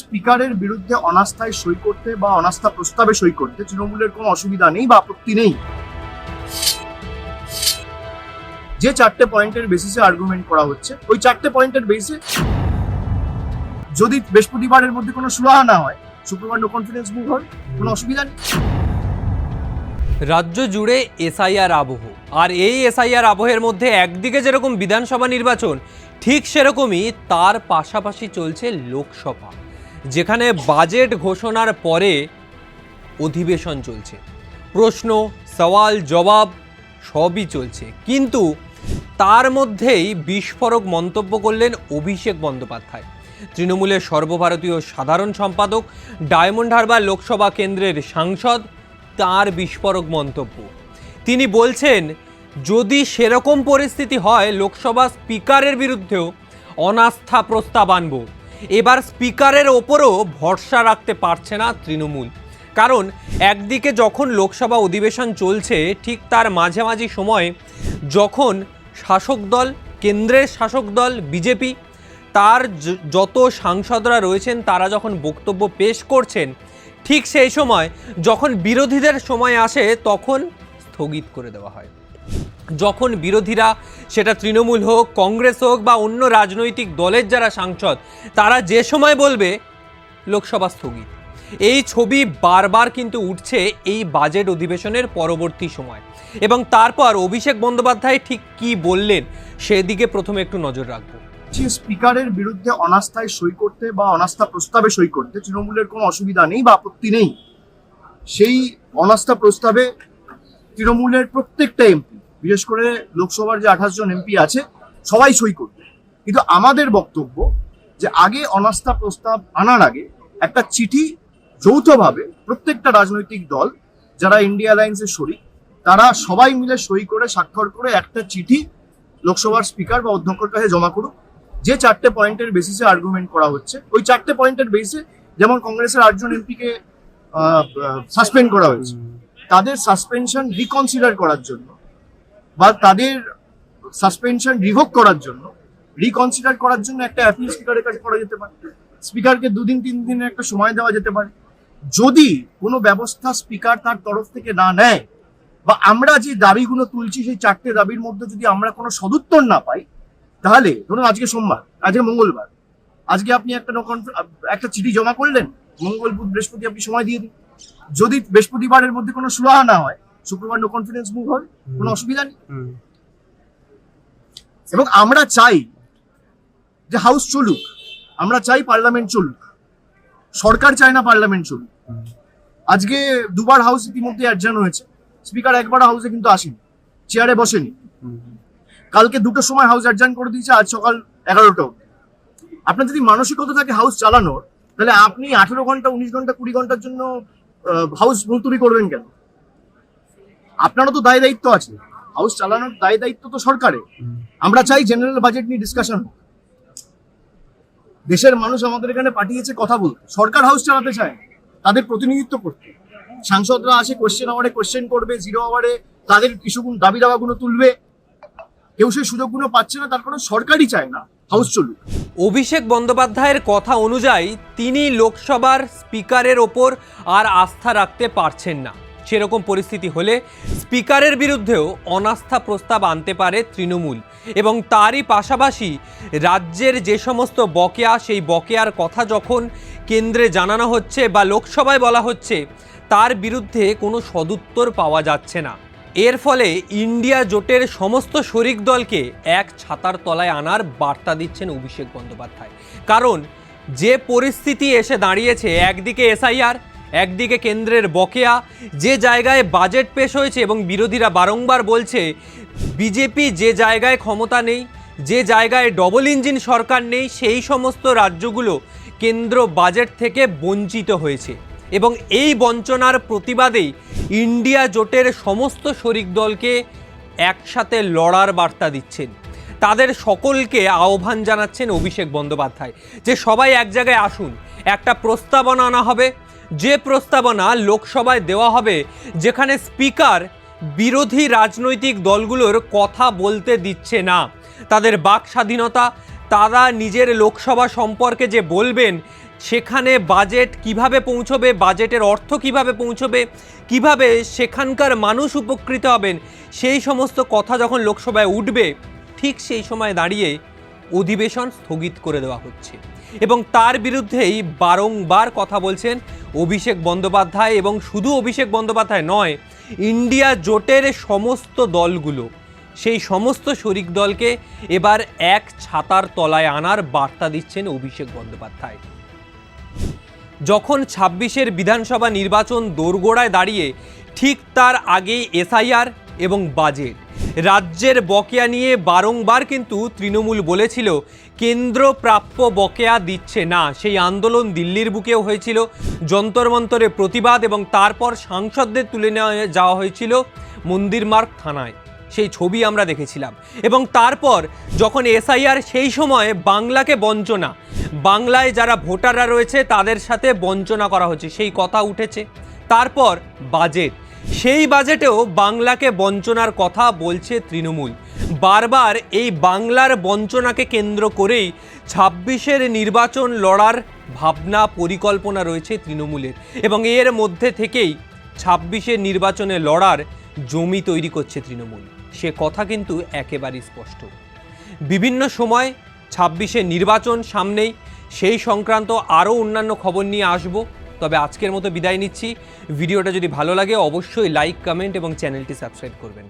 স্পিকারের বিরুদ্ধে অনাস্থায় সই করতে বা অনাস্থা প্রস্তাবে সই করতে তৃণমূলের কোনো অসুবিধা নেই বা আপত্তি নেই। যে চারটে পয়েন্টের বেসিসে আর্গুমেন্ট করা হচ্ছে, ওই চারটে পয়েন্টের বেসিসে যদি বৃহস্পতিবারের মধ্যে কোনো সুরাহা না হয় শুক্রবার নো কনফিডেন্স মুভ হয়, কোনো অসুবিধা নেই। রাজ্য জুড়ে এসআইআর আবহ, আর এই এসআইআর আবহের মধ্যে একদিকে যেরকম বিধানসভা নির্বাচন, ঠিক সেরকমই তার পাশাপাশি চলছে লোকসভা। যেখানে বাজেট ঘোষণার পরে অধিবেশন চলছে। প্রশ্ন, সওয়াল, জবাব সবই চলছে। কিন্তু তার মধ্যেই বিস্ফোরক মন্তব্য করলেন অভিষেক বন্দ্যোপাধ্যায়। তৃণমূলের সর্বভারতীয় সাধারণ সম্পাদক, ডায়মন্ড হারবার লোকসভা কেন্দ্রের সাংসদ, তার বিস্ফোরক মন্তব্য। তিনি বলছেন, যদি সেরকম পরিস্থিতি হয়, লোকসভা স্পিকারের বিরুদ্ধেও অনাস্থা প্রস্তাব আনব। এবার স্পিকারের ওপরও ভরসা রাখতে পারছে না তৃণমূল। কারণ একদিকে যখন লোকসভা অধিবেশন চলছে, ঠিক তার মাঝামাঝি সময়ে যখন শাসক দল, কেন্দ্রের শাসক দল, বিজেপি, তার যত সাংসদরা রয়েছেন, তারা যখন বক্তব্য পেশ করছেন, ঠিক সেই সময় যখন বিরোধীদের সময় আসে, তখন স্থগিত করে দেওয়া হয়। যখন বিরোধীরা, সেটা তৃণমূল হোক, কংগ্রেস হোক বা অন্য রাজনৈতিক দলের যারা সাংসদ, তারা যে সময় বলবে, লোকসভা স্থগিত। এই ছবি বারবার কিন্তু উঠছে এই বাজেট অধিবেশনের পরবর্তী সময়। এবং তারপর অভিষেক বন্দ্যোপাধ্যায় ঠিক কি বললেন, সেদিকে প্রথমে একটু নজর রাখব। স্পিকারের বিরুদ্ধে অনাস্থায় সই করতে বা অনাস্থা প্রস্তাবে সই করতে তৃণমূলের কোনো অসুবিধা নেই বা আপত্তি নেই। সেই অনাস্থা প্রস্তাবে তৃণমূলের প্রত্যেকটা এমপি বিশেষ করে লোকসভার যে আঠাশ জন এমপি আছে সবাই সই করবে। কিন্তু আমাদের বক্তব্য যে আগে অনাস্থা প্রস্তাব আনার আগে একটা চিঠি যৌথভাবে প্রত্যেকটা রাজনৈতিক দল যারা ইন্ডিয়া অ্যালায়েন্সের শরিক তারা সবাই মিলে সই করে স্বাক্ষর করে একটা চিঠি লোকসভার স্পিকার বা অধ্যক্ষের কাছে জমা করুক। যে চারটে পয়েন্টের বেসিসে আর্গুমেন্ট করা হচ্ছে ওই চারটে পয়েন্টের বেসিসে যেমন কংগ্রেসের আটজন এমপিকে সাসপেন্ড করা হয়েছে। তাদের সাসপেনশন রিকনসিডার করার জন্য বা তাদের সাসপেনশন রিভোক করার জন্য রিকনসিডার করার জন্য একটা অ্যাপিল স্পিকারের কাছে করা যেতে পারে। স্পিকারকে দুদিন, তিন দিনের একটা সময় দেওয়া যেতে পারে। যদি কোনো ব্যবস্থা স্পিকার তার তরফ থেকে না নেয়, বা আমরা যে দাবিগুলো তুলছি সেই চারটে দাবির মধ্যে যদি আমরা কোনো সদুত্তর না পাই, তাহলে ধরুন আজকে সোমবার, আজকে মঙ্গলবার, আজকে আপনি একটা একটা চিঠি জমা করলেন মঙ্গল বুধ বৃহস্পতি আপনি সময় দিয়ে দিন। যদি বৃহস্পতিবারের মধ্যে কোনো সুরাহা না হয় শুক্রবার নো কনফিডেন্স মুভ হবে কোনো অসুবিধা নেই। এবং আমরা চাই যে হাউস চলুক আমরা চাই পার্লামেন্ট চলুক সরকার চায় না পার্লামেন্ট চলুক। আজকে দুবার হাউস ইতিমধ্যে অ্যাডজার্ন হয়েছে স্পিকার একবার হাউসে কিন্তু আসেনি চেয়ারে বসেনি। কালকে দুটোর সময় হাউস অ্যাডজার্ন করে দিয়েছে আজ সকাল এগারোটা অবধি। আপনার যদি মানসিকতা থাকে হাউস চালানোর তাহলে আপনি আঠেরো ঘণ্টা উনিশ ঘণ্টা কুড়ি ঘণ্টার জন্য হাউস মুলতুবি করবেন কেন? আপনারও তো দায় দায়িত্ব আছে হাউস চালানোর দায় দায়িত্ব তো সরকারের। আমরা চাই জেনারেল বাজেট নিয়ে ডিসকাশন দেশের মানুষ আমাদের এখানে পাঠিয়েছে কথা বলতে। সরকার হাউস চালাতে চায়। তাদের প্রতিনিধিত্ব করতে। সাংসদরা আসে কোশ্চেন আওয়ারে কোশ্চেন করবে জিরো আওয়ারে তাদের ইস্যুগুলো দাবি দাবাগুলো তুলবে। কেউ সেই সুযোগগুলো পাচ্ছে না, তার কারণ সরকারই চায় না হাউস চলুক। অভিষেক বন্দ্যোপাধ্যায়ের কথা অনুযায়ী, তিনি লোকসভার স্পিকারের ওপর আর আস্থা রাখতে পারছেন না। সেরকম পরিস্থিতি হলে স্পিকারের বিরুদ্ধেও অনাস্থা প্রস্তাব আনতে পারে তৃণমূল। এবং তারই পাশাপাশি রাজ্যের যে সমস্ত বকেয়া, সেই বকেয়ার কথা যখন কেন্দ্রে জানানো হচ্ছে বা লোকসভায় বলা হচ্ছে, তার বিরুদ্ধে কোনো সদুত্তর পাওয়া যাচ্ছে না। এর ফলে ইন্ডিয়া জোটের সমস্ত শরিক দলকে এক ছাতার তলায় আনার বার্তা দিচ্ছেন অভিষেক বন্দ্যোপাধ্যায়। কারণ যে পরিস্থিতি এসে দাঁড়িয়েছে, একদিকে এসআইআর একদিকে কেন্দ্রের বকেয়া, যে জায়গায় বাজেট পেশ হয়েছে এবং বিরোধীরা বারংবার বলছে, বিজেপি যে জায়গায় ক্ষমতা নেই, যে জায়গায় ডবল ইঞ্জিন সরকার নেই, সেই সমস্ত রাজ্যগুলো কেন্দ্র বাজেট থেকে বঞ্চিত হয়েছে। এবং এই বঞ্চনার প্রতিবাদেই ইন্ডিয়া জোটের সমস্ত শরিক দলকে একসাথে লড়ার বার্তা দিচ্ছেন। তাদের সকলকে আহ্বান জানাচ্ছেন অভিষেক বন্দ্যোপাধ্যায় যে সবাই এক জায়গায় আসুন, একটা প্রস্তাবনা আনা হবে যে প্রস্তাবনা লোকসভায় দেওয়া হবে, যেখানে স্পিকার বিরোধী রাজনৈতিক দলগুলোর কথা বলতে দিচ্ছে না। তাদের বাক স্বাধীনতা, তারা নিজের লোকসভা সম্পর্কে যে বলবেন, সেখানে বাজেট কীভাবে পৌঁছবে, বাজেটের অর্থ কীভাবে পৌঁছবে, কীভাবে সেখানকার মানুষ উপকৃত হবেন, সেই সমস্ত কথা যখন লোকসভায় উঠবে, ঠিক সেই সময় দাঁড়িয়ে অধিবেশন স্থগিত করে দেওয়া হচ্ছে। এবং তার বিরুদ্ধেই বারংবার কথা বলছেন অভিষেক বন্দ্যোপাধ্যায় এবং শুধু অভিষেক বন্দ্যোপাধ্যায় নয়, ইন্ডিয়া জোটের সমস্ত দলগুলো, সেই সমস্ত শরিক দলকে এবার এক ছাতার তলায় আনার বার্তা দিচ্ছেন অভিষেক বন্দ্যোপাধ্যায়। যখন ছাব্বিশের বিধানসভা নির্বাচন দোরগোড়ায় দাঁড়িয়ে ঠিক তার আগেই এসআইআর এবং বাজেট রাজ্যের বকেয়া নিয়ে বারংবার কিন্তু তৃণমূল বলেছিল, কেন্দ্র প্রাপ্য বকেয়া দিচ্ছে না। সেই আন্দোলন দিল্লির বুকেও হয়েছিল। যন্তর মন্তরে প্রতিবাদ এবং তারপর সাংসদদের তুলে নেওয়া যাওয়া হয়েছিল মন্দির মার্গ থানায়। সেই ছবি আমরা দেখেছিলাম। এবং তারপর যখন এসআইআর সেই সময় বাংলাকে বঞ্চনা, বাংলায় যারা ভোটাররা রয়েছে তাদের সাথে বঞ্চনা করা হচ্ছে, সেই কথা উঠেছে। তারপর বাজেট। সেই বাজেটেও বাংলাকে বঞ্চনার কথা বলছে তৃণমূল। বারবার এই বাংলার বঞ্চনাকে কেন্দ্র করেই ছাব্বিশের নির্বাচন লড়ার ভাবনা, পরিকল্পনা রয়েছে তৃণমূলের। এবং এর মধ্যে থেকেই ছাব্বিশের নির্বাচনে লড়ার জমি তৈরি করছে তৃণমূল। সে কথা কিন্তু একেবারেই স্পষ্ট। বিভিন্ন সময় ছাব্বিশে নির্বাচন সামনেই সেই সংক্রান্ত আরও অন্যান্য খবর নিয়ে আসব। তবে আজকের মতো বিদায় নিচ্ছি। ভিডিওটা যদি ভালো লাগে, অবশ্যই লাইক কমেন্ট এবং চ্যানেলটি সাবস্ক্রাইব করবেন।